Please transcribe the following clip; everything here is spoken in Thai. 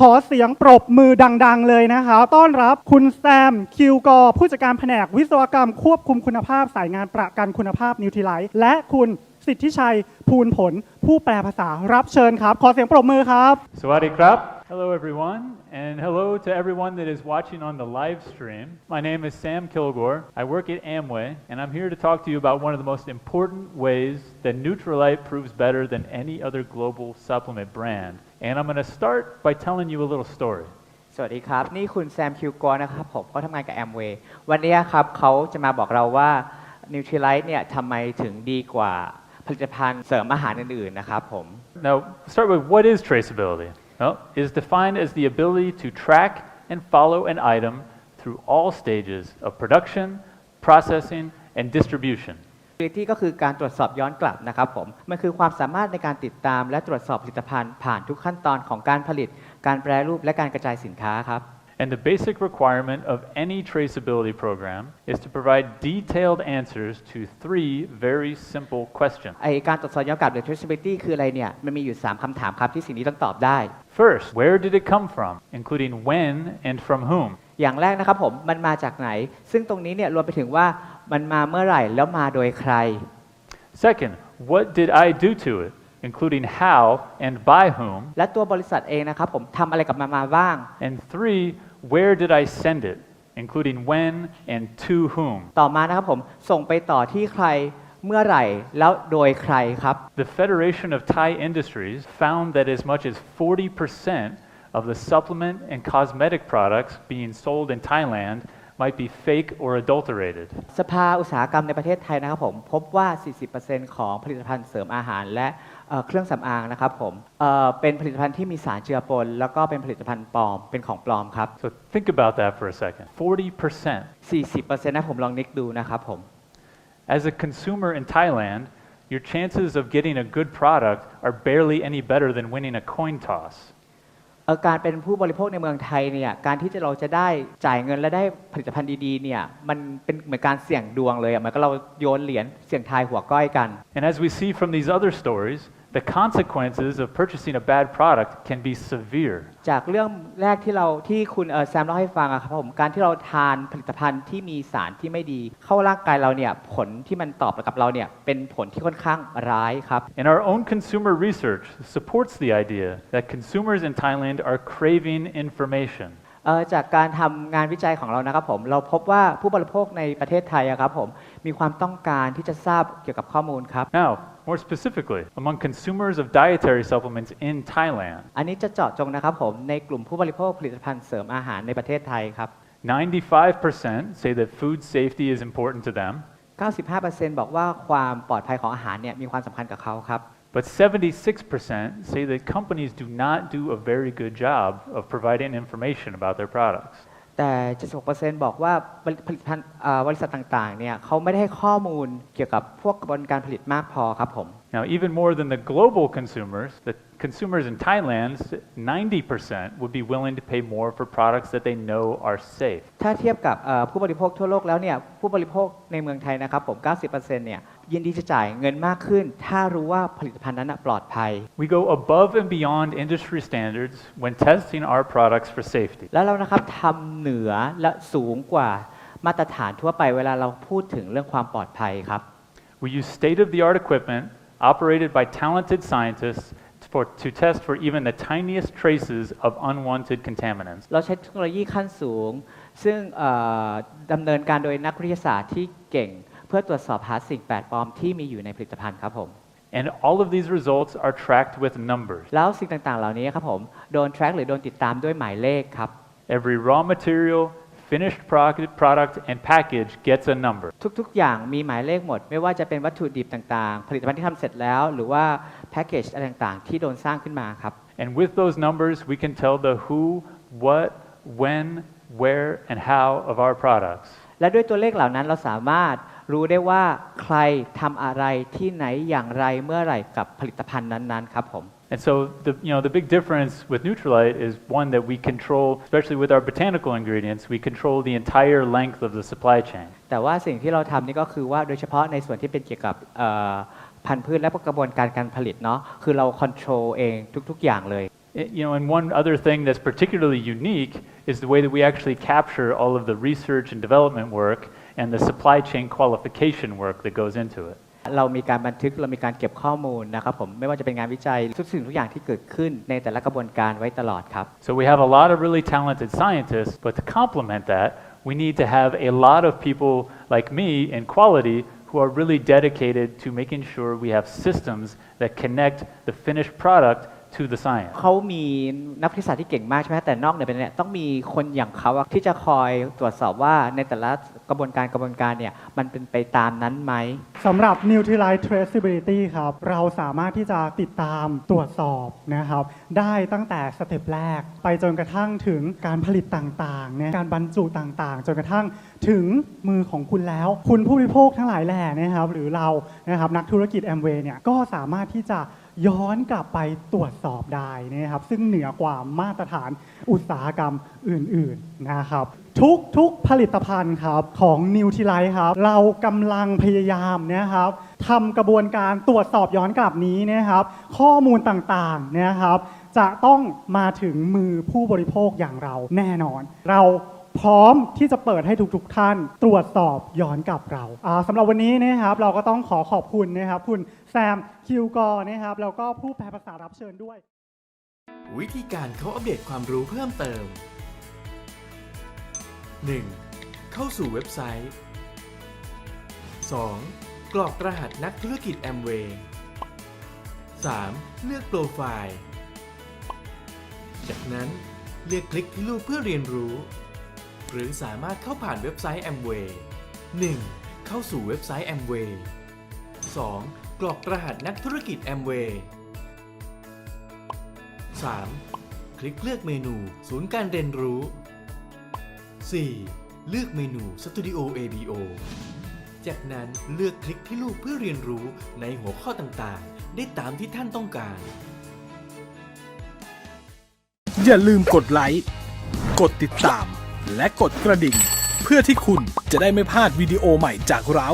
ขอเสียงปรบมือดัง ๆ เลยนะครับ ต้อนรับคุณแซม คิวกอ ผู้จัดการแผนกวิศวกรรมควบคุมคุณภาพสายงานประกันคุณภาพนิวท l ไลท์และคุณสิทธิชัย ภูลผล ผู้แปลภาษารับเชิญครับ ขอเสียงปรบมือครับ Sawadee krap. Hello, everyone, and hello to everyone that is watching on the live stream. My name is Sam Kilgore. I work at Amway, and I'm here to talk to you about one of the most important ways that Nutrilite proves better than any other global supplement brand. And I'm going to start by telling you a little story. สวัสดีครับ นี่คุณแซมคิวกอนะครับผมก็ทำงานกับแอมเวย์วันนี้ครับเขาจะมาบอกเราว่านิวท r ไลท์เนี่ยทำไมถึงดีกว่าผลิตภัณฑ์เสริมอาหารอื่นๆนะครับผม Now, start with what is traceability? Well, it is defined as the ability to track and follow an item through all stages of production, processing, and distribution. Traceability ก็คือการตรวจสอบย้อนกลับนะครับผม มันคือความสามารถในการติดตามและตรวจสอบผลิตภัณฑ์ผ่านทุกขั้นตอนของการผลิต การแปรรูปและการกระจายสินค้าครับ And the basic requirement of any traceability program is to provide detailed answers to three very simple questions. ไอการตรวจสอบย้อนกลับหรือ traceability คืออะไรเนี่ย มันมีอยู่ 3 คำถามครับที่สิ่งนี้ต้องตอบได้ First, where did it come from, including when and from whom? อย่างแรกนะครับผม มันมาจากไหน ซึ่งตรงนี้เนี่ยรวมไปถึงว่า มันมาเมื่อไหร่แล้วมาโดยใคร Second, what did I do to it, including how and by whom? และตัวบริษัทเองนะครับผมทำอะไรกับมันมาบ้าง And three, where did I send it, including when and to whom? ต่อมานะครับผมส่งไปต่อที่ใครเมื่อไหร่แล้วโดยใครครับ The Federation of Thai Industries found that as much as 40% of the supplement and cosmetic products being sold in Thailand might be fake or adulterated. สภาอุตสาหกรรมในประเทศไทยนะครับผมพบว่า 40%ของผลิตภัณฑ์เสริมอาหารและเอ่อเครื่องสำอางนะครับผมเอ่อเป็นผลิตภัณฑ์ที่มีสารเจือปน แล้วก็เป็นผลิตภัณฑ์ปลอมเป็นของปลอมครับ So think about that for a second. 40%. 40%นะผมลองนึกดูนะครับผม As a consumer in Thailand, your chances of getting a good product are barely any better than winning a coin toss. อ่อการเป็นผู้บริโภคในเมืองไทยเนี่ยการที่จะเราจะได้จ่ายเงินและได้ผลิตภัณฑ์ดีๆเนี่ยมันเป็นเหมือนการเสี่ยงดวงเลยอะเหมือนกับเราโยนเหรียญเสี่ยงทายหัวก้อยกัน And as we see from these other stories, the consequences of purchasing a bad product can be severe. จากเรื่องแรกที่เราที่คุณเอ่อแซมเล่าให้ฟังอะครับผมการที่เราทานผลิตภัณฑ์ที่มีสารที่ไม่ดี เข้าร่างกายเราเนี่ยผลที่มันตอบกับเราเนี่ยเป็นผลที่ค่อนข้างร้ายครับ And our own consumer research supports the idea that consumers in Thailand are craving information. เอ่อจากการทำงานวิจัยของเรานะครับผมเราพบว่าผู้บริโภคในประเทศไทยอะครับผมมีความต้องการที่จะทราบเกี่ยวกับข้อมูลครับ Now, more specifically, among consumers of dietary supplements in Thailand, อันนี้จะเจาะจงนะครับผมในกลุ่มผู้บริโภคผลิตภัณฑ์เสริมอาหารในประเทศไทยครับ 95% say that food safety is important to them, 95%บอกว่าความปลอดภัยของอาหารเนี่ยมีความสำคัญกับเขาครับ but 76% say that companies do not do a very good job of providing information about their products. แต่76%บอกว่าผลิตภัณฑ์อ่าบริษัทต่างๆเนี่ยเขาไม่ได้ให้ข้อมูลเกี่ยวกับพวกกระบวนการผลิตมากพอครับผม Now, even more than the global consumers, the consumers in Thailand, 90% would be willing to pay more for products that they know are safe. ถ้าเทียบกับเอ่อผู้บริโภคทั่วโลกแล้วเนี่ยผู้บริโภคในเมืองไทยนะครับผม90%เนี่ย ยินดีจะจ่ายเงินมากขึ้น ถ้ารู้ว่าผลิตภัณฑ์นั้นนะปลอดภัย We go above and beyond industry standards when testing our products for safety. แล้วเรานะครับทำเหนือและสูงกว่ามาตรฐานทั่วไปเวลาเราพูดถึงเรื่องความปลอดภัยครับ We use state of the art equipment operated by talented scientists for, to test for even the tiniest traces of unwanted contaminants. เราใช้เทคโนโลยีขั้นสูง ซึ่งเอ่อดำเนินการโดยนักวิทยาศาสตร์ที่เก่ง เพื่อตรวจสอบหาสิ่งแปลกปลอมที่มีอยู่ในผลิตภัณฑ์ครับผม And all of these results are tracked with numbers. แล้วสิ่งต่างๆ เหล่านี้ครับผมโดน track หรือโดนติดตามด้วยหมายเลขครับ Every raw material, finished product, product and package gets a number. ทุกๆ อย่างมีหมายเลขหมด ไม่ว่าจะเป็นวัตถุดิบต่างๆ ผลิตภัณฑ์ที่ทำเสร็จแล้ว หรือว่าแพ็กเกจอะไรต่างๆ ที่โดนสร้างขึ้นมาครับ And with those numbers, we can tell the who, what, when, where, and how of our products. และด้วยตัวเลขเหล่านั้นเราสามารถ รู้ได้ว่าใครทำอะไรที่ไหนอย่างไรเมื่อไหร่กับผลิตภัณฑ์นั้นๆครับผม And so the, you know, the big difference with Nutrilite is one that we control, especially with our botanical ingredients, we control the entire length of the supply chain. แต่ว่าสิ่งที่เราทำนี่ก็คือว่าโดยเฉพาะในส่วนที่เป็นเกี่ยวกับเอ่อพันธุ์พืชและกระบวนการการผลิตเนาะคือเราคอนโทรลเองทุก ๆ อย่างเลย It- you know, and one other thing that's particularly unique is the way that we actually capture all of the research and development work and the supply chain qualification work that goes into it. เรามีการบันทึกเรามีการเก็บข้อมูลนะครับผมไม่ว่าจะเป็นงานวิจัยทุกสิ่งทุกอย่างที่เกิดขึ้นในแต่ละกระบวนการไว้ตลอดครับ So we have a lot of really talented scientists, but to complement that, we need to have a lot of people like me in quality who are really dedicated to making sure we have systems that connect the finished product to the science. เขามีนักวิทยาศาสตร์ที่เก่งมากใช่ไหมแต่นอกเหนือไปเนี่ยต้องมีคนอย่างเขาอะที่จะคอยตรวจสอบว่าในแต่ละกระบวนการกระบวนการเนี่ยมันเป็นไปตามนั้นไหม สำหรับ Nutrilite Traceability ครับ เราสามารถที่จะติดตามตรวจสอบนะครับ ได้ตั้งแต่สเต็ปแรก ไปจนกระทั่งถึงการผลิตต่างๆเนี่ยการบรรจุต่างๆ จนกระทั่งถึงมือของคุณแล้ว คุณผู้บริโภคทั้งหลายแหล่นะครับ หรือเรานะครับนักธุรกิจ m w a y เนี่ยก็สามารถที่จะ ย้อนกลับไปตรวจสอบได้นะครับ ซึ่งเหนือกว่ามาตรฐานอุตสาหกรรมอื่นๆนะครับทุกทุกผลิตภัณฑ์ครับของนิวท i ไลครับ เรากำลังพยายามนะครับทำกระบวนการตรวจสอบย้อนกลับนี้นะครับ ข้อมูลต่างๆนะครับ จะต้องมาถึงมือผู้บริโภคอย่างเราแน่นอน เรา พร้อมที่จะเปิดให้ทุกๆท่านตรวจสอบย้อนกลับเราสำหรับวันนี้นะครับเราก็ต้องขอขอบคุณนะครับคุณแซมคิวกอนะครับแล้วก็ผู้แปลภาษารับเชิญด้วย วิธีการเขาอัปเดตความรู้เพิ่มเติม 1. เข้าสู่เว็บไซต์ 2. กรอกรหัสนักธุรกิจแอมเวย์ 3. เลือกโปรไฟล์ จากนั้นเลือกคลิกที่รูปเพื่อเรียนรู้ หรือสามารถเข้าผ่านเว็บไซต์ Amway 1. เข้าสู่เว็บไซต์ Amway 2. กรอกรหัสนักธุรกิจ Amway 3. คลิกเลือกเมนู ศูนย์การเรียนรู้ 4. เลือกเมนู Studio ABO จากนั้นเลือกคลิกที่รูปเพื่อเรียนรู้ในหัวข้อต่างๆ ได้ตามที่ท่านต้องการ อย่าลืมกดไลค์ กดติดตาม และกดกระดิ่ง เพื่อที่คุณจะได้ไม่พลาดวิดีโอใหม่จากเรา